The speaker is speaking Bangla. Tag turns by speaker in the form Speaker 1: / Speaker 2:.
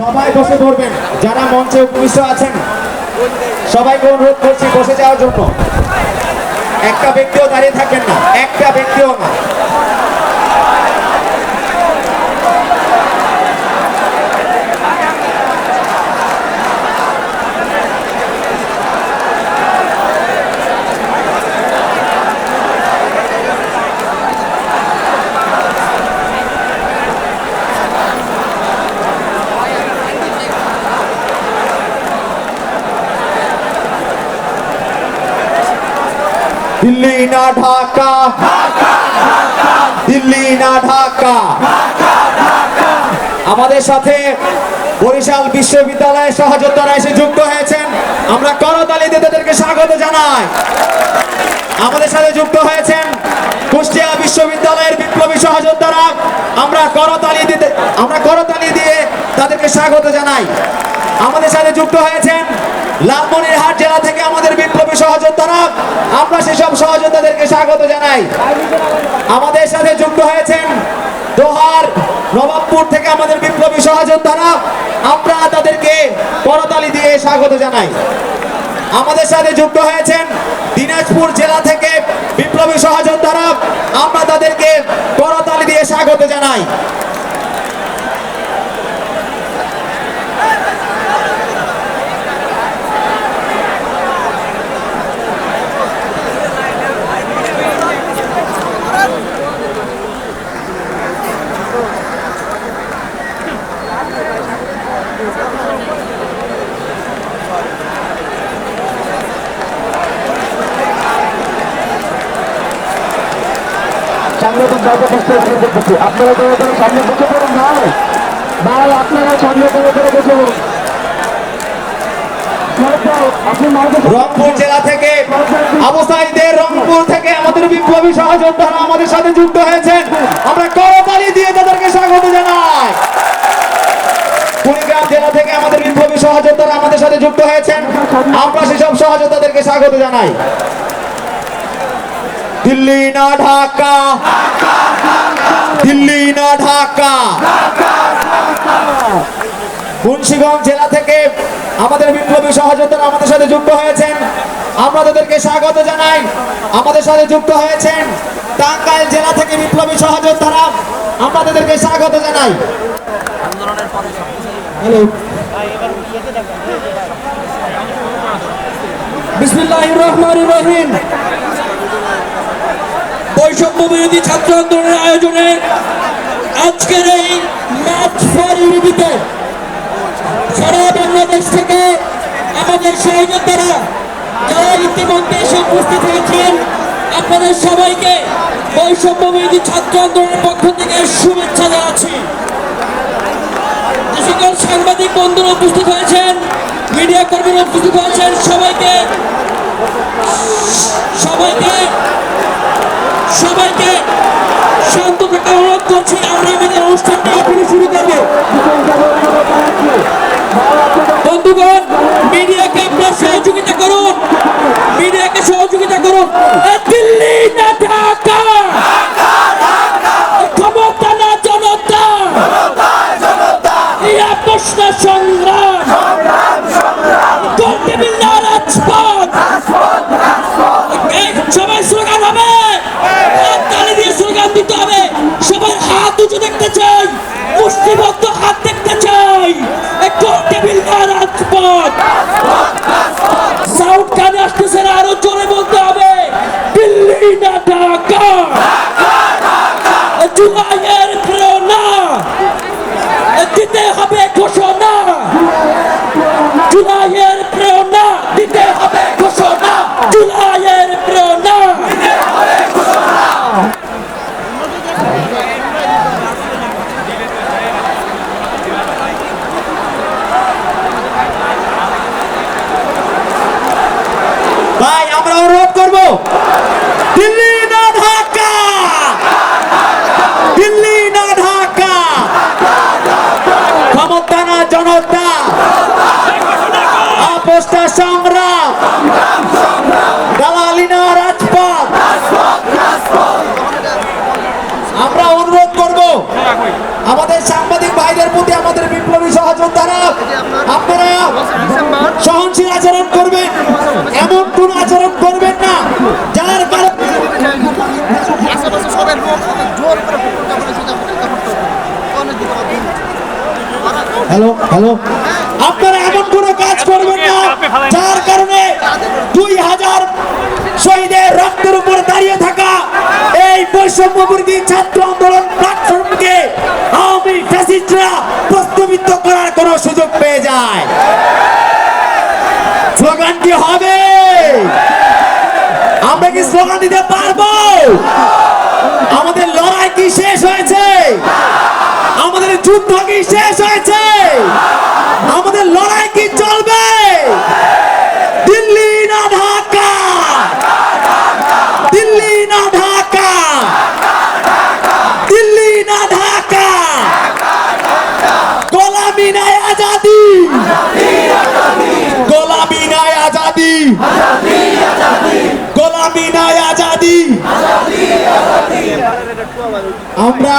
Speaker 1: সবাই বসে ধরবেন। যারা মঞ্চে উপবিষ্ট আছেন, সবাইকে অনুরোধ করছি বসে যাওয়ার জন্য। একটা ব্যক্তিও দাঁড়িয়ে থাকেন না, একটা ব্যক্তিও না। দিল্লি না ঢাকা। দিল্লি না ঢাকা। আমাদের সাথে বরিশাল বিশ্ববিদ্যালয়ের সহযোদ্ধারা এসে যুক্ত হয়েছেন। আমরা করতালি দিয়ে তাদেরকে স্বাগত জানাই। আমাদের সাথে যুক্ত হয়েছেন কুষ্টিয়া বিশ্ববিদ্যালয়ের বিপ্লবী সহযোদ্ধারা। আমরা করতালি দিতে আমরা করতালি দিয়ে তাদেরকে স্বাগত জানাই। আমাদের সাথে যুক্ত হয়েছেন লালমনিরহাট জেলা থেকে আমাদের বিপ্লবী সহযোদ্ধারা আমরা সেসব সহযোদ্ধাদেরকে স্বাগত জানাই। আমাদের সাথে যুক্ত হয়েছেন দোহার নবাবপুর থেকে আমাদের বিপ্লবী সহযোদ্ধারা আমরা তাদেরকে করতালি দিয়ে স্বাগত জানাই। আমাদের সাথে যুক্ত হয়েছেন দিনাজপুর জেলা থেকে বিপ্লবী সহযোদ্ধারা আমরা তাদেরকে করতালি দিয়ে স্বাগত জানাই।
Speaker 2: আপনারা তো এখানে সামনে বসে পড়ুন না ভাই আপনারা সামনে করে করে বসে পড়ুন। আপনি মাঝে
Speaker 1: রংপুর জেলা থেকে আবু সাইদের রংপুর থেকে আমাদের বিপ্লবী সহযোদ্ধারা আমাদের সাথে যুক্ত হয়েছেন। আমরা করতালি দিয়ে তাদেরকে স্বাগত জানাই। কুড়িগ্রাম জেলা থেকে আমাদের বিপ্লবী সহযোদ্ধারা আমাদের সাথে যুক্ত হয়েছেন। আমরা সেসব সহযোদ্ধাদেরকে স্বাগত জানাই। দিল্লি না ঢাকা? দিল্লি না ঢাকা? মুন্সিগঞ্জ জেলা থেকে আমাদের বিপ্লবী সহযোদ্ধারা আমাদের সাথে যুক্ত হয়েছেন। আমরা তাদেরকে স্বাগত জানাই। আমাদের সাথে যুক্ত হয়েছেন টাঙ্গাইল জেলা থেকে বিপ্লবী সহযোদ্ধারা। আমরা তাদেরকে স্বাগত জানাই।
Speaker 3: বিসমিল্লাহির রহমানির রহিম। বৈষম্য বিরোধী ছাত্র আন্দোলনের আয়োজনে আজকের এই ম্যাচ ফর ইউনিটিতে সারা বাংলাদেশ থেকে আমাদের সহযোদ্ধারা যারা ইতিমধ্যে এসে উপস্থিত হয়েছেন, আপনাদের সবাইকে বৈষম্য বিরোধী ছাত্র আন্দোলনের পক্ষ থেকে শুভেচ্ছা জানাচ্ছি। সকল সাংবাদিক বন্ধুরা উপস্থিত হয়েছেন, মিডিয়া কর্মীরা উপস্থিত হয়েছেন, সবাইকে সবাইকে সবাইকে শান্ত থাকা অনুরোধ করছি। আমরা আমাদের অনুষ্ঠানটা এখানে শুরু করব। দিতে হবে। সবাই হাত উঁচু দেখতে চাই। মুষ্টিবদ্ধ হাত দেখতে চাই। একটু টেবিল রাজপথ। সাউথ কানে আসতেছে আরও জোরে বলতে হবে। দিল্লি না ঢাকা জুলাইয়ের প্রেরণা দিতে হবে ঘোষণা জুলাইয়ের প্রেরণা দিতে হবে ঘোষণা জুলাইয়ের প্রেরণা
Speaker 1: ভাই আমরা অনুরোধ করব দিল্লি না ঢাকা দিল্লি না ঢাকা ক্ষমতা না জনতা আপোষটা সংগ্রাম দালালি না রাজপথ আমরা অনুরোধ করব আমাদের সাংবাদিক ভাইদের প্রতি আমাদের বিপ্লবী সহযোদ্ধারা হ্যালো হ্যালো। আপনারা এমন কোনো কাজ করবেন না যার কারণে দুই হাজার শহীদের রক্তের উপর দাঁড়িয়ে থাকা এই বৈষম্য বিরোধী ছাত্র আন্দোলন প্ল্যাটফর্মকে আওয়ামী ফ্যাসিস্টরা প্রস্তাবিত করার কোনো সুযোগ পেয়ে যায়। স্লোগান কি হবে? আমরা কি স্লোগান দিতে পারব? আমাদের লড়াই কি শেষ হয়েছে? আমাদের যুদ্ধ কি শেষ হয়েছে আমাদের লড়াই কি চলবে দিল্লি না ঢাকা দিল্লি না ঢাকা দিল্লি না ঢাকা গোলামি নাই আজাদি গোলামি নাই আজাদি। গোলামি নাই আজাদি। আমরা